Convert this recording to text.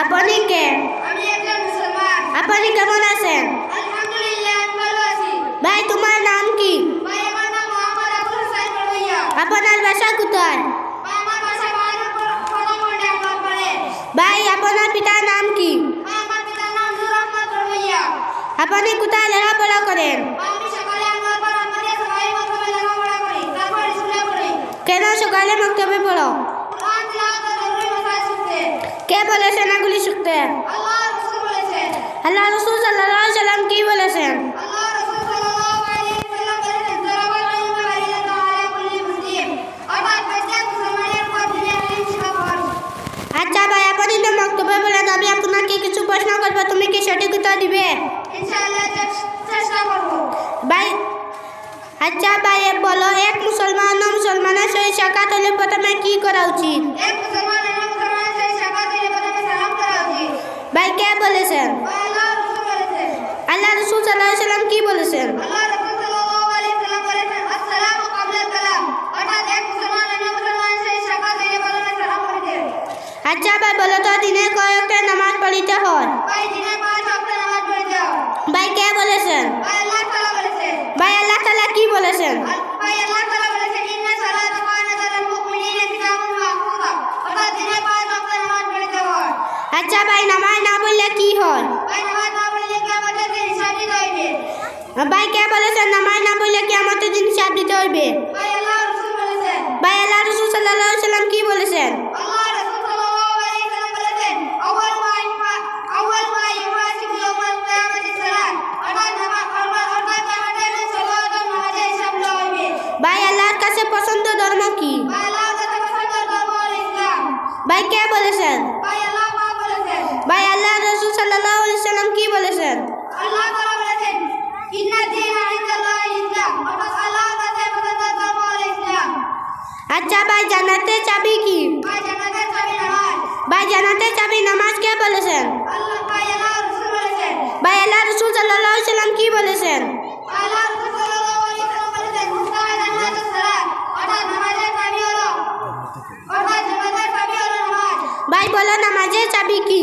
আপনি কে? আমি একজন মুসলমান। আপনি কেমন আছেন? আলহামদুলিল্লাহ আমি ভালো আছি। ভাই তোমার নাম কি? ভাই আমার নাম মোহাম্মদ আবুল হোসেন বড়ুইয়া। আপনার বাসা কোথায়? আমার বাসা বাহাদুরপুর ডাকবাগ পড়ে। ভাই আপনার পিতার নাম কি? ভাই আমার পিতার নাম নূর আহমদ বড়ুইয়া। আপনি কোথায় লেখাপড়া করেন? আমি সকালে আনোয়ার পাড়া আমাদের সবাই প্রথমে লেখাপড়া করি তারপর স্কুলে পড়ি। কেন সকালে মক্তবে পড়ো? কোরআন তিলাওয়াত কে বলেছেন এগুলি শিখতে আল্লাহ রাসূল সাল্লাহ সাল্লাম কি বলেছেন? আচ্ছা ভাই আপনি তো মক্তবে বলেন আমি আপনাকে কিছু প্রশ্ন করব? তুমি কি সঠিক উত্তর দিবে? ভাই আচ্ছা ভাই বলো এক মুসলমান মুসলমানের সহিত সাক্ষাৎ হলে প্রথমে কি করা উচিত? এক মুসলমান বলেছেন? আল্লাহ রাসূল সাল্লাহ সাল্লাম কি বলেছেন? আচ্ছা ভাই বলো তো, দিনে কয়েকটা নামাজ পড়িতে হয়। ভাই, কে বলেছেন? ভাই, আল্লাহ তালা কি বলেছেন? আচ্ছা ভাই নামাজ না পড়লে কি হয়? ভাই কি বলেছেন নামাজ না পড়লে কি আমাদের দিন হিসাব দিতে হইবে ভাই আল্লাহ রাসূল সাল্লাহ সাল্লাম কি বলেছেন? ভাই আল্লাহর কাছে পছন্দ ধর্ম কি? ভাই কে বলেছেন? ভাই আল্লাহ ভাই আল্লাহ রসুল সাল্লাহ সাল্লাম কি বলেছেন? আল্লাহ আচ্ছা ভাই জানাতে চাবি কি? ভাই জানাতে চাবি নামাজ কে বলেছেন? ভাই আল্লাহ রাসূল বলেছেন। ভাই আল্লাহ রসুল সাল্লাহ সাল্লাম কি বলেছেন? ভাই বলো নামাজের চাবি কি?